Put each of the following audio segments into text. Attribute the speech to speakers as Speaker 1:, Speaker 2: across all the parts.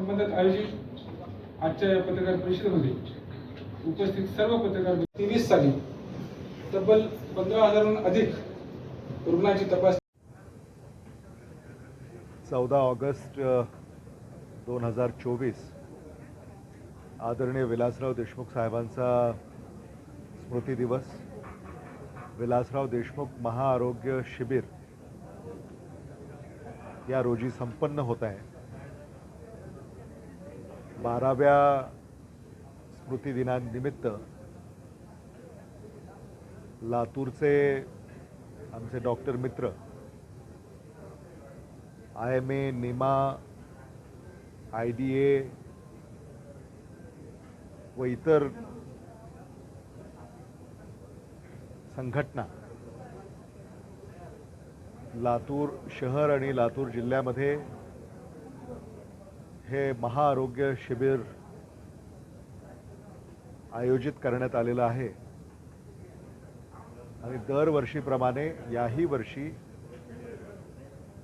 Speaker 1: संबंधात आयोजित आजच्या या पत्रकार परिषदेमध्ये उपस्थित सर्व पत्रकार तेवीस साली तब्बल पंधरा हजारहून अधिक रुग्णांची तपास
Speaker 2: चौदा ऑगस्ट दोन हजार चोवीस. आदरणीय विलासराव देशमुख साहेबांचा स्मृती दिवस विलासराव देशमुख महाआरोग्य शिबिर या रोजी संपन्न होत आहे. बाराव्या स्मृतिदिनानिमित्त लातूरचे आमचे डॉक्टर मित्र I M A Nima I D A व इतर संघटना लातूर शहर आणि लातूर जिल्ह्यामध्ये हे महाआरोग्य शिबिर आयोजित करण्यात आलेलं आहे. आणि दरवर्षीप्रमाणे याही वर्षी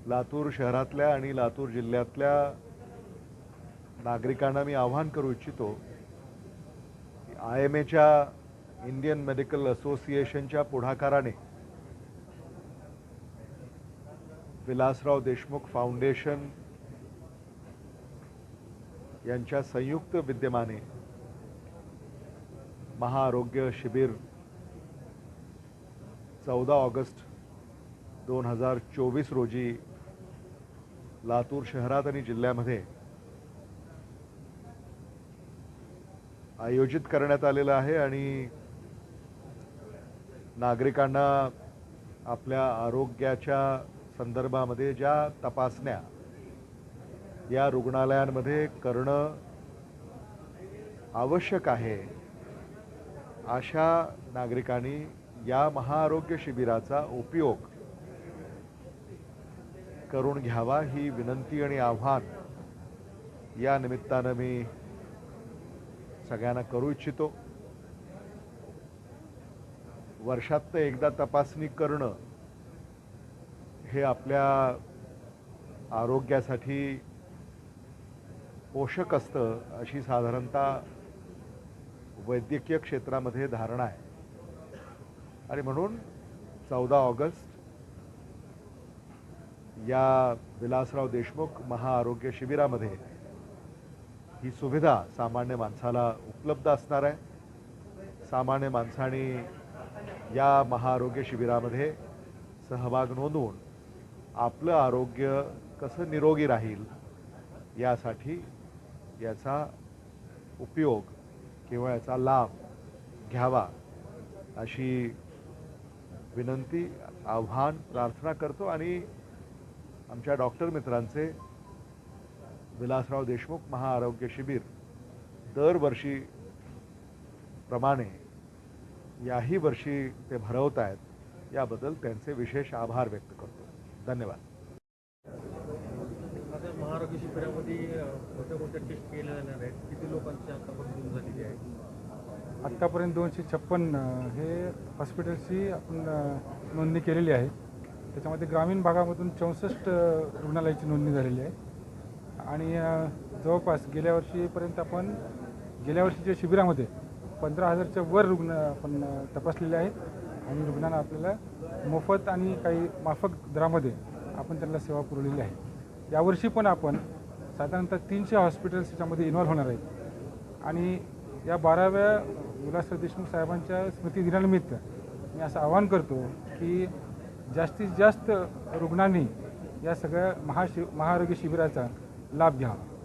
Speaker 2: लातूर शहरातल्या आणि लातूर जिल्ह्यातल्या नागरिकांना मी आव्हान करू इच्छितो आय एम एच्या इंडियन मेडिकल असोसिएशनच्या पुढाकाराने विलासराव देशमुख फाउंडेशन यांच्या संयुक्त विद्यमाने महाआरोग्य शिबिर चौदा ऑगस्ट दोन हजार चोवीस रोजी लातूर शहरात आणि जिल्ह्यामध्ये आयोजित करण्यात आलेलं आहे आणि नागरिकांना आपल्या आरोग्याच्या संदर्भामध्ये ज्या तपासण्या या रुग्णालयांमध्ये करणं आवश्यक आहे. अशा नागरिकांनी या महाआरोग्य शिबिराचा उपयोग करून घ्यावा ही विनंती आणि आव्हान या निमित्तानं मी सगळ्यांना करू इच्छितो. वर्षातनं एकदा तपासणी करणं हे आपल्या आरोग्यासाठी पोषक असतं अशी साधारणतः वैद्यकीय क्षेत्रामध्ये धारणा आहे. आणि म्हणून चौदा ऑगस्ट या विलासराव देशमुख महाआरोग्य शिबिरामध्ये ही सुविधा सामान्य माणसाला उपलब्ध असणार आहे. सामान्य माणसाने या महाआरोग्य शिबिरामध्ये सहभाग नोंदवून आपलं आरोग्य कसं निरोगी राहील यासाठी याचा उपयोग किंवा याचा लाभ घ्यावा अशी विनंती आव्हान प्रार्थना करतो आणि आमच्या डॉक्टर मित्रांचे विलासराव देशमुख महाआरोग्य शिबिर दरवर्षी प्रमाणे याही वर्षी ते भरवत आहेत याबद्दल त्यांचे विशेष आभार व्यक्त करतो. धन्यवाद.
Speaker 3: महाआरोग्य शिबिरामध्ये कोणत्या कोणत्या टेस्ट केल्या जाणार आहेत? किती लोकांची आतापर्यंत झालेली आहे?
Speaker 1: आत्तापर्यंत दोनशे छप्पन हे हॉस्पिटलची आपण नोंदणी केलेली आहे. त्याच्यामध्ये ग्रामीण भागामधून चौसष्ट रुग्णालयाची नोंदणी झालेली आहे. आणि जवळपास गेल्या वर्षीपर्यंत आपण गेल्या वर्षीच्या शिबिरामध्ये पंधरा हजारच्या वर रुग्ण आपण तपासलेले आहेत. आणि रुग्णांना आपल्याला मोफत आणि काही माफक दरामध्ये आपण त्यांना सेवा पुरवलेली आहे. यावर्षी पण आपण साधारणतः तीनशे हॉस्पिटल्स याच्यामध्ये इन्व्हॉल्व्ह होणार आहेत. आणि या बाराव्या विलासराव देशमुख साहेबांच्या स्मृतिदिनानिमित्त मी असं आवाहन करतो की जास्तीत जास्त रुग्णांनी या सगळ्या महाशि महाआरोग्य शिबिराचा लाभ घ्यावा.